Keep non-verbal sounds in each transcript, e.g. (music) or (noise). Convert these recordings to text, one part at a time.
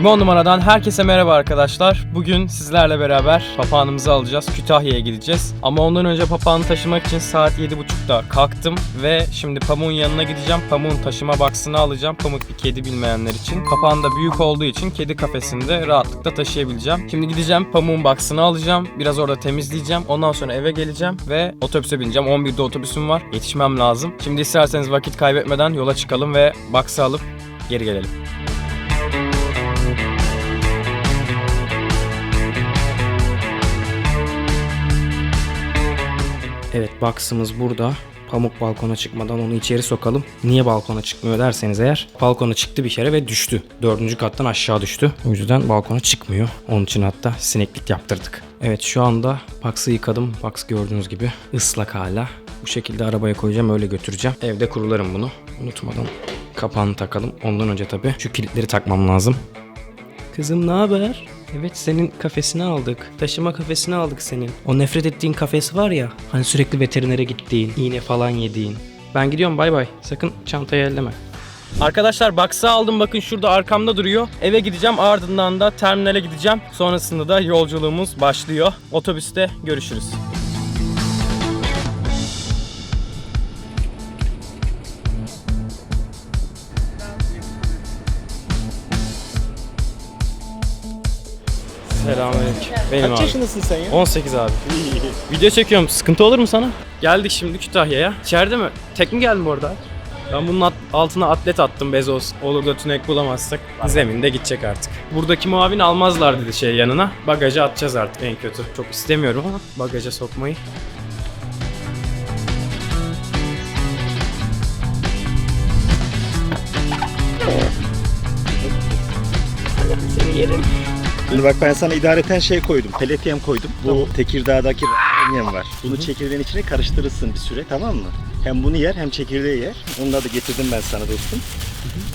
Limon numaradan herkese merhaba arkadaşlar. Bugün sizlerle beraber papağanımızı alacağız. Kütahya'ya gideceğiz. Ama ondan önce papağanı taşımak için saat 7.30'da kalktım ve şimdi pamuğun yanına gideceğim. Pamuğun taşıma baksını alacağım. Pamuk bir kedi bilmeyenler için. Papağan da büyük olduğu için kedi kafesinde rahatlıkla taşıyabileceğim. Şimdi gideceğim pamuğun baksını alacağım. Biraz orada temizleyeceğim. Ondan sonra eve geleceğim ve otobüse bineceğim. 11'de otobüsüm var. Yetişmem lazım. Şimdi isterseniz vakit kaybetmeden yola çıkalım ve baksı alıp geri gelelim. Evet box'ımız burada. Pamuk balkona çıkmadan onu içeri sokalım. Niye balkona çıkmıyor derseniz eğer. Balkona çıktı bir kere ve düştü. Dördüncü kattan aşağı düştü. O yüzden balkona çıkmıyor. Onun için hatta sineklik yaptırdık. Evet şu anda box'ı yıkadım. Box gördüğünüz gibi ıslak hala. Bu şekilde arabaya koyacağım öyle götüreceğim. Evde kurularım bunu. Unutmadan kapağını takalım. Ondan önce tabii şu kilitleri takmam lazım. Kızım ne haber? Evet senin kafesini aldık. Taşıma kafesini aldık senin. O nefret ettiğin kafes var ya. Hani sürekli veterinere gittiğin, iğne falan yediğin. Ben gidiyorum bay bay. Sakın çantayı elleme. Arkadaşlar baksa aldım bakın şurada arkamda duruyor. Eve gideceğim ardından da terminale gideceğim. Sonrasında da yolculuğumuz başlıyor. Otobüste görüşürüz. Selamünaleyküm. Benim Kaç abi. yaşındasın sen ya? 18 abi. (laughs) Video çekiyorum. Sıkıntı olur mu sana? Geldik şimdi Kütahya'ya. İçeride mi? Tek mi geldin bu arada? Ben bunun at- altına atlet attım Bezos. Olur da tünek bulamazsak zeminde gidecek artık. Buradaki muavin almazlar dedi şey yanına. Bagaja atacağız artık en kötü. Çok istemiyorum ama bagaja sokmayı. Şimdi bak ben sana idareten şey koydum. Peletyem koydum. Bu Tekirdağ'daki yem var. Bunu çekirdeğin içine karıştırırsın bir süre tamam mı? Hem bunu yer hem çekirdeği yer. Onları da getirdim ben sana dostum.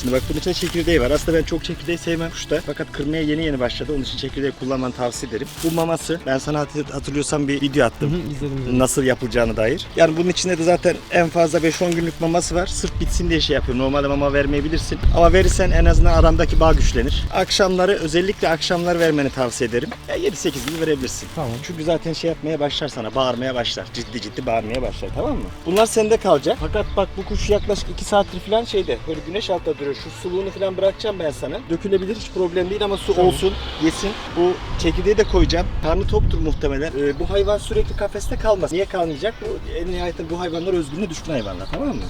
Şimdi bak bunun içinde çekirdeği var. Aslında ben çok çekirdeği sevmem kuşta. Fakat kırmaya yeni yeni başladı. Onun için çekirdeği kullanmanı tavsiye ederim. Bu maması ben sana hatır- hatırlıyorsan bir video attım. izledim. nasıl yapılacağını dair. Yani bunun içinde de zaten en fazla 5-10 günlük maması var. Sırf bitsin diye şey yapıyorum. Normalde mama vermeyebilirsin. Ama verirsen en azından aramdaki bağ güçlenir. Akşamları özellikle akşamlar vermeni tavsiye ederim. Ya 7-8 gibi verebilirsin. Tamam. Çünkü zaten şey yapmaya başlar sana. Bağırmaya başlar. Ciddi ciddi bağırmaya başlar. Tamam mı? Bunlar sende kalacak. Fakat bak bu kuş yaklaşık 2 saattir falan şeyde. Böyle güneş altta duruyor. Şu suluğunu falan bırakacağım ben sana. Dökülebilir hiç problem değil ama su olsun. Yesin. Bu çekirdeği de koyacağım. Karnı toktur muhtemelen. Ee, bu hayvan sürekli kafeste kalmaz. Niye kalmayacak? Bu en nihayetinde bu hayvanlar özgürlüğüne düşkün hayvanlar. Tamam mı?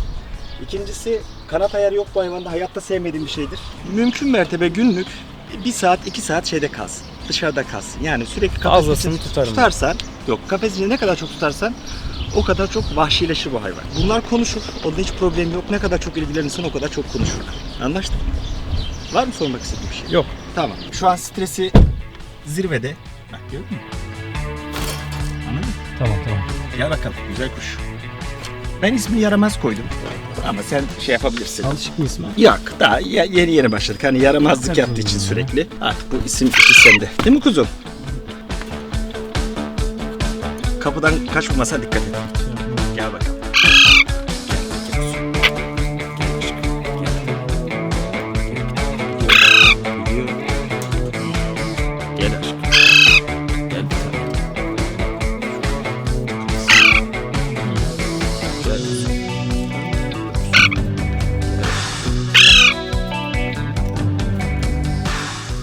İkincisi kanat ayarı yok bu hayvanda. Hayatta sevmediğim bir şeydir. Mümkün mertebe günlük bir saat iki saat şeyde kalsın. Dışarıda kalsın. Yani sürekli kafes Fazlasını içinde tutarım. Tutarsan, yok kafes içinde ne kadar çok tutarsan o kadar çok vahşileşir bu hayvan. Bunlar konuşur. Onda hiç problem yok. Ne kadar çok ilgilenirsen o kadar çok konuşurlar. Anlaştık mı? Var mı sormak istediğin bir şey? Yok. Tamam. Şu an stresi zirvede. Bak gördün mü? Anladın mı? Tamam tamam. Gel bakalım. Güzel kuş. Ben ismini yaramaz koydum. Ama sen şey yapabilirsin. Alışık mı ismi? Yok daha ye- yeni yeni başladık. Hani yaramazlık yaptığı için sürekli. Artık bu isim işi sende. Değil mi kuzum? Kapıdan kaçmamasa dikkat et. Gel bakalım.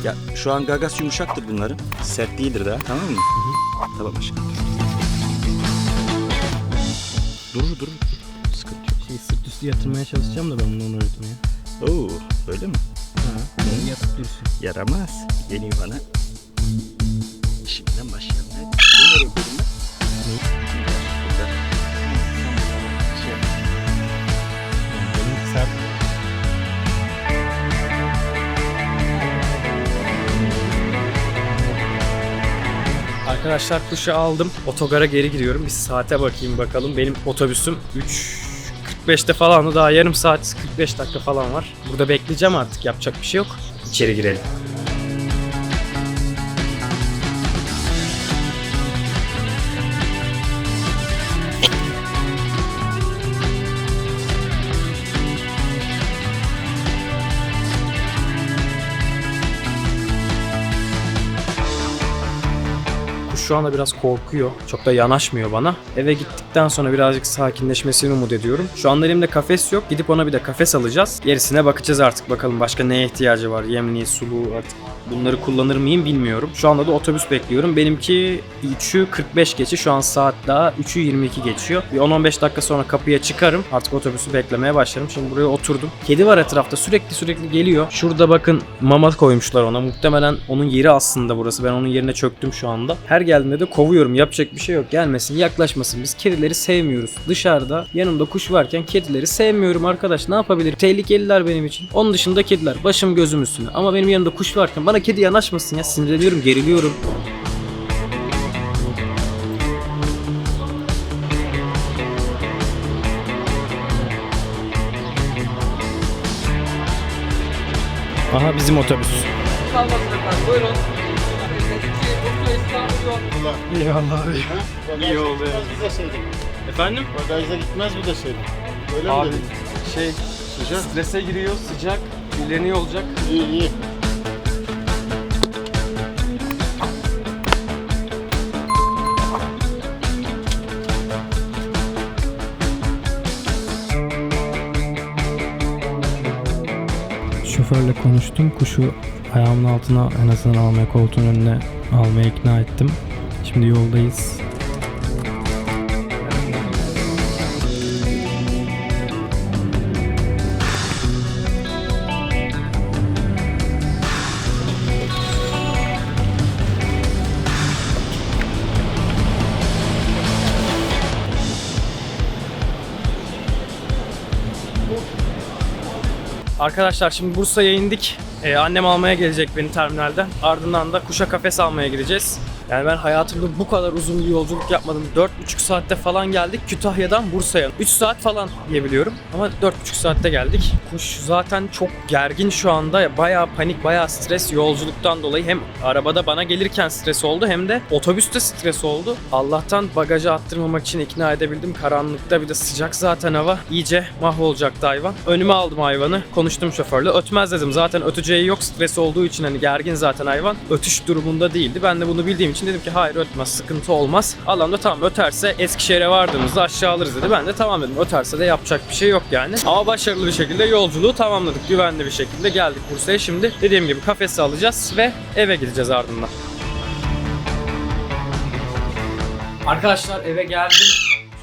Ya şu an gagas yumuşaktır bunların. Sert değildir daha tamam mı? Tamam aşkım. Durur durur. Sıkıntı yok. Şey sırt üstü yatırmaya çalışacağım da ben bunu onu öğretmeye. Oo öyle mi? Ha. Yatıp dursun. Yaramaz. Geliyor bana. Şimdiden başlayalım. Arkadaşlar kuşu aldım. Otogara geri gidiyorum. Bir saate bakayım bakalım. Benim otobüsüm 3.45'te falan daha yarım saat 45 dakika falan var. Burada bekleyeceğim artık yapacak bir şey yok. İçeri girelim. Şu anda biraz korkuyor. Çok da yanaşmıyor bana. Eve gittikten sonra birazcık sakinleşmesini umut ediyorum. Şu anda elimde kafes yok. Gidip ona bir de kafes alacağız. Gerisine bakacağız artık bakalım başka neye ihtiyacı var. Yemliği, suluğu artık bunları kullanır mıyım bilmiyorum. Şu anda da otobüs bekliyorum. Benimki 3'ü 45 geçi. Şu an saat daha 3'ü 22 geçiyor. Bir 10-15 dakika sonra kapıya çıkarım. Artık otobüsü beklemeye başlarım. Şimdi buraya oturdum. Kedi var etrafta sürekli sürekli geliyor. Şurada bakın mama koymuşlar ona. Muhtemelen onun yeri aslında burası. Ben onun yerine çöktüm şu anda. Her geldiğinde de kovuyorum. Yapacak bir şey yok. Gelmesin, yaklaşmasın. Biz kedileri sevmiyoruz. Dışarıda yanımda kuş varken kedileri sevmiyorum arkadaş. Ne yapabilirim? Tehlikeliler benim için. Onun dışında kediler. Başım gözüm üstüne. Ama benim yanımda kuş varken bana kedi yanaşmasın ya. Sinirleniyorum, geriliyorum. Aha bizim otobüs. Kalmasın efendim. Buyurun. Eyvallah abi. İyi oldu ya. Bir de şeydi. Efendim? Bagajda gitmez bir de şeydi. Öyle Abi mi dedin? şey Sıcak. strese giriyor sıcak kirleniyor olacak. İyi iyi. Şoförle konuştum. Kuşu ayağımın altına en azından almaya koltuğun önüne almaya ikna ettim. Şimdi yoldayız. Arkadaşlar şimdi Bursa'ya indik. Ee, annem almaya gelecek beni terminalden. Ardından da kuşa kafes almaya gideceğiz. Yani ben hayatımda bu kadar uzun bir yolculuk yapmadım. 4,5 saatte falan geldik Kütahya'dan Bursa'ya. 3 saat falan diyebiliyorum ama 4,5 saatte geldik. Kuş zaten çok gergin şu anda. Bayağı panik, bayağı stres yolculuktan dolayı. Hem arabada bana gelirken stres oldu hem de otobüste stres oldu. Allah'tan bagaja attırmamak için ikna edebildim. Karanlıkta bir de sıcak zaten hava. İyice mahvolacaktı hayvan. Önüme aldım hayvanı. Konuştum şoförle. Ötmez dedim. Zaten öteceği yok. Stres olduğu için hani gergin zaten hayvan. Ötüş durumunda değildi. Ben de bunu bildiğim için dedim ki hayır ötmez. Sıkıntı olmaz. Adam da tamam öterse Eskişehir'e vardığımızda aşağı alırız dedi. Ben de tamam dedim. Öterse de yapacak bir şey yok yani. Ama başarılı bir şekilde yolculuğu tamamladık. Güvenli bir şekilde geldik Bursa'ya. Şimdi dediğim gibi kafesi alacağız ve eve gideceğiz ardından. Arkadaşlar eve geldim.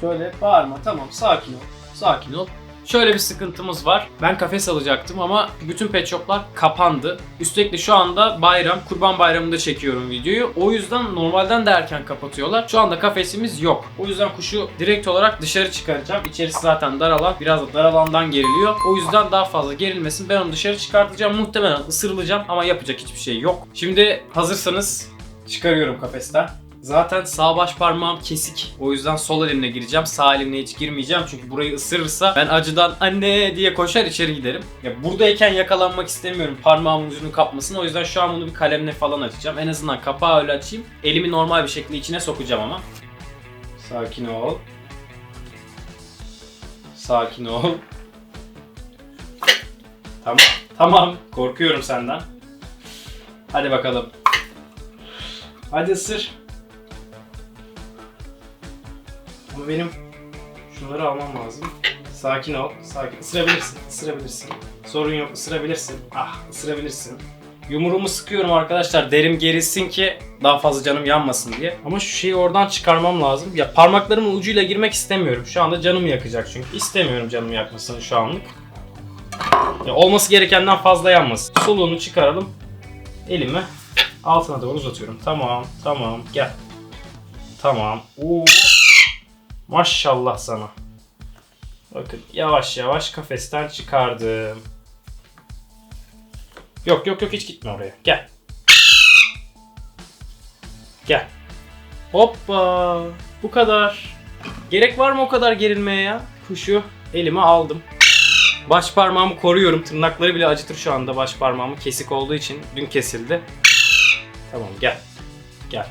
Şöyle bağırma tamam sakin ol. Sakin ol. Şöyle bir sıkıntımız var. Ben kafes alacaktım ama bütün pet shoplar kapandı. Üstelik şu anda bayram, kurban bayramında çekiyorum videoyu. O yüzden normalden de erken kapatıyorlar. Şu anda kafesimiz yok. O yüzden kuşu direkt olarak dışarı çıkaracağım. İçerisi zaten dar alan. Biraz da dar alandan geriliyor. O yüzden daha fazla gerilmesin. Ben onu dışarı çıkartacağım. Muhtemelen ısırılacağım ama yapacak hiçbir şey yok. Şimdi hazırsanız çıkarıyorum kafesten. Zaten sağ baş parmağım kesik. O yüzden sol elimle gireceğim. Sağ elimle hiç girmeyeceğim. Çünkü burayı ısırırsa ben acıdan anne diye koşar içeri giderim. Ya buradayken yakalanmak istemiyorum parmağımın ucunu kapmasın. O yüzden şu an bunu bir kalemle falan açacağım. En azından kapağı öyle açayım. Elimi normal bir şekilde içine sokacağım ama. Sakin ol. Sakin ol. Tamam. Tamam. Korkuyorum senden. Hadi bakalım. Hadi ısır. Ama benim şunları almam lazım. Sakin ol, sakin. Isırabilirsin, ısırabilirsin. Sorun yok, ısırabilirsin. Ah, ısırabilirsin. Yumruğumu sıkıyorum arkadaşlar derim gerilsin ki daha fazla canım yanmasın diye. Ama şu şeyi oradan çıkarmam lazım. Ya parmaklarımın ucuyla girmek istemiyorum. Şu anda canımı yakacak çünkü. İstemiyorum canımı yakmasını şu anlık. Ya olması gerekenden fazla yanmasın. Soluğunu çıkaralım. Elimi altına doğru uzatıyorum. Tamam, tamam. Gel. Tamam. Oo. Maşallah sana. Bakın yavaş yavaş kafesten çıkardım. Yok yok yok hiç gitme oraya. Gel. Gel. Hoppa. Bu kadar. Gerek var mı o kadar gerilmeye ya? Kuşu elime aldım. Baş parmağımı koruyorum. Tırnakları bile acıtır şu anda baş parmağımı. Kesik olduğu için dün kesildi. Tamam gel. Gel.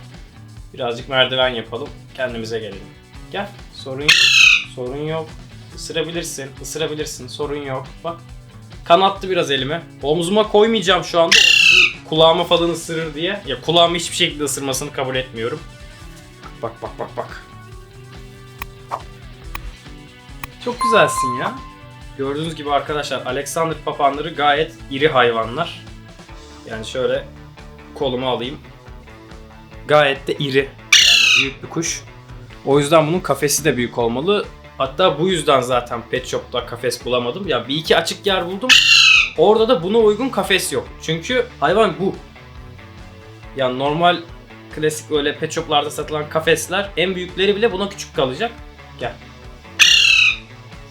Birazcık merdiven yapalım. Kendimize gelelim. Gel. Sorun yok. Sorun yok. Isırabilirsin. Isırabilirsin. Sorun yok. Bak. Kan attı biraz elime. Omzuma koymayacağım şu anda. Kulağıma falan ısırır diye. Ya kulağımı hiçbir şekilde ısırmasını kabul etmiyorum. Bak bak bak bak. Çok güzelsin ya. Gördüğünüz gibi arkadaşlar Alexander papağanları gayet iri hayvanlar. Yani şöyle koluma alayım. Gayet de iri. Yani büyük bir kuş. O yüzden bunun kafesi de büyük olmalı. Hatta bu yüzden zaten pet shop'ta kafes bulamadım. Ya bir iki açık yer buldum. Orada da buna uygun kafes yok. Çünkü hayvan bu. Yani normal klasik öyle pet shop'larda satılan kafesler en büyükleri bile buna küçük kalacak. Gel.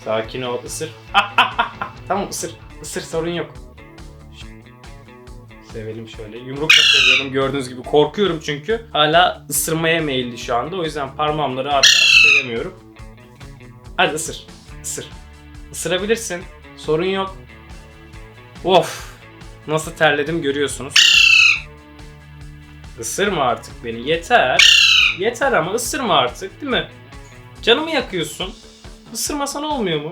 Sakin ol ısır. (laughs) tamam ısır. Isır sorun yok. Sevelim şöyle. Yumrukla seviyorum gördüğünüz gibi. Korkuyorum çünkü. Hala ısırmaya meyilli şu anda. O yüzden parmağımla rahat rahat sevemiyorum. Hadi ısır. Isır. Isırabilirsin. Sorun yok. Of. Nasıl terledim görüyorsunuz. Isırma artık beni. Yeter. Yeter ama ısırma artık değil mi? Canımı yakıyorsun. Isırmasan olmuyor mu?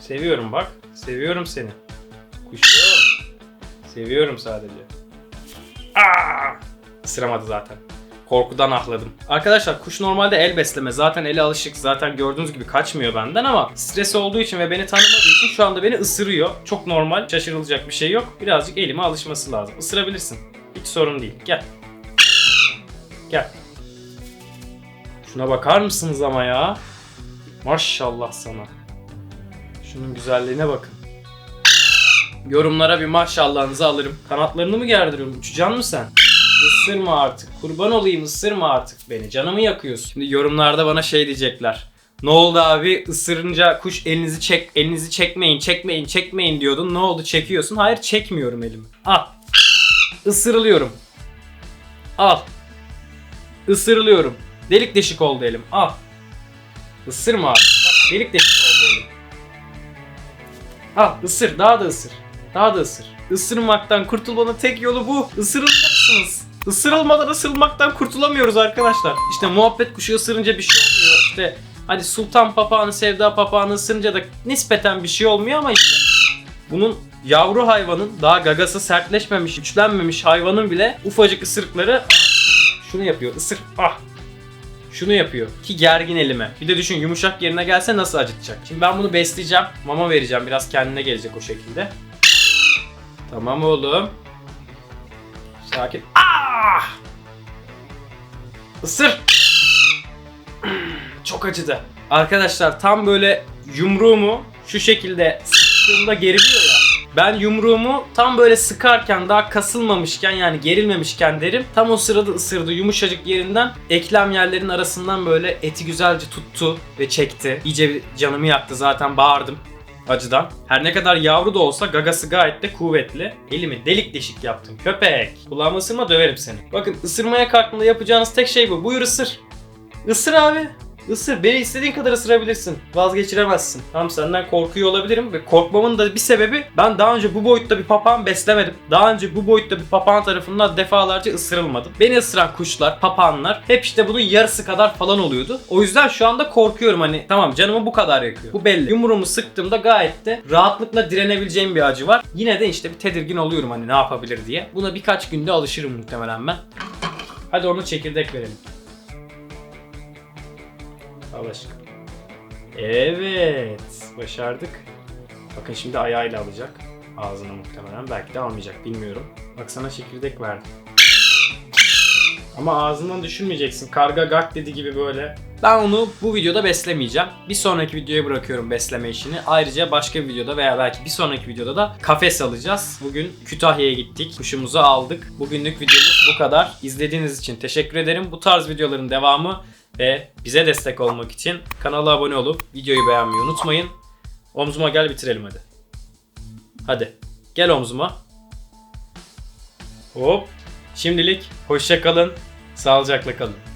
Seviyorum bak. Seviyorum seni. Kuşum. Seviyorum sadece. Aa! Isıramadı zaten. Korkudan ahladım. Arkadaşlar kuş normalde el besleme. Zaten eli alışık. Zaten gördüğünüz gibi kaçmıyor benden ama stres olduğu için ve beni tanımadığı için şu anda beni ısırıyor. Çok normal. Şaşırılacak bir şey yok. Birazcık elime alışması lazım. Isırabilirsin. Hiç sorun değil. Gel. Gel. Şuna bakar mısınız ama ya? Maşallah sana. Şunun güzelliğine bakın. Yorumlara bir maşallahınızı alırım. Kanatlarını mı gerdiriyorum? Uçacaksın mı sen? Isırma artık. Kurban olayım ısırma artık beni. Canımı yakıyorsun. Şimdi yorumlarda bana şey diyecekler. Ne oldu abi? Isırınca kuş elinizi çek, elinizi çekmeyin, çekmeyin, çekmeyin diyordun. Ne oldu? Çekiyorsun. Hayır çekmiyorum elimi. Al. Isırılıyorum. Al. Isırılıyorum. Delik deşik oldu elim. Al. Isırma abi. Bak delik deşik oldu elim. Al ısır. Daha da ısır. Daha da ısır. Isırmaktan kurtulmanın tek yolu bu. Isırılacaksınız. Isırılmadan ısırılmaktan kurtulamıyoruz arkadaşlar. İşte muhabbet kuşu ısırınca bir şey olmuyor. İşte hadi sultan papağanı, sevda papağanı ısırınca da nispeten bir şey olmuyor ama işte bunun yavru hayvanın daha gagası sertleşmemiş, güçlenmemiş hayvanın bile ufacık ısırıkları şunu yapıyor. Isır. Ah. Şunu yapıyor. Ki gergin elime. Bir de düşün yumuşak yerine gelse nasıl acıtacak. Şimdi ben bunu besleyeceğim. Mama vereceğim. Biraz kendine gelecek o şekilde. Tamam oğlum. Sakin. Ah! Isır. (clears throat) Çok acıdı. Arkadaşlar tam böyle yumruğumu şu şekilde sıktığımda geriliyor ya. Ben yumruğumu tam böyle sıkarken daha kasılmamışken yani gerilmemişken derim. Tam o sırada ısırdı yumuşacık yerinden eklem yerlerin arasından böyle eti güzelce tuttu ve çekti. İyice canımı yaktı zaten bağırdım acıdan. Her ne kadar yavru da olsa gagası gayet de kuvvetli. Elimi delik deşik yaptım köpek. Kulağımı ısırma döverim seni. Bakın ısırmaya kalktığında yapacağınız tek şey bu. Buyur ısır. Isır abi. Isır. Beni istediğin kadar ısırabilirsin. Vazgeçiremezsin. Tamam senden korkuyor olabilirim ve korkmamın da bir sebebi ben daha önce bu boyutta bir papağan beslemedim. Daha önce bu boyutta bir papağan tarafından defalarca ısırılmadım. Beni ısıran kuşlar, papağanlar hep işte bunun yarısı kadar falan oluyordu. O yüzden şu anda korkuyorum hani tamam canımı bu kadar yakıyor. Bu belli. Yumruğumu sıktığımda gayet de rahatlıkla direnebileceğim bir acı var. Yine de işte bir tedirgin oluyorum hani ne yapabilir diye. Buna birkaç günde alışırım muhtemelen ben. Hadi onu çekirdek verelim. Al aşkım. Evet. Başardık. Bakın şimdi ayağıyla alacak. Ağzına muhtemelen. Belki de almayacak. Bilmiyorum. Bak sana çekirdek verdim. Ama ağzından düşürmeyeceksin. Karga gak dedi gibi böyle. Ben onu bu videoda beslemeyeceğim. Bir sonraki videoya bırakıyorum besleme işini. Ayrıca başka bir videoda veya belki bir sonraki videoda da kafes alacağız. Bugün Kütahya'ya gittik. Kuşumuzu aldık. Bugünlük videomuz bu kadar. İzlediğiniz için teşekkür ederim. Bu tarz videoların devamı ve bize destek olmak için kanala abone olup videoyu beğenmeyi unutmayın. Omzuma gel bitirelim hadi. Hadi. Gel omzuma. Hop. Şimdilik hoşça kalın. Sağlıcakla kalın.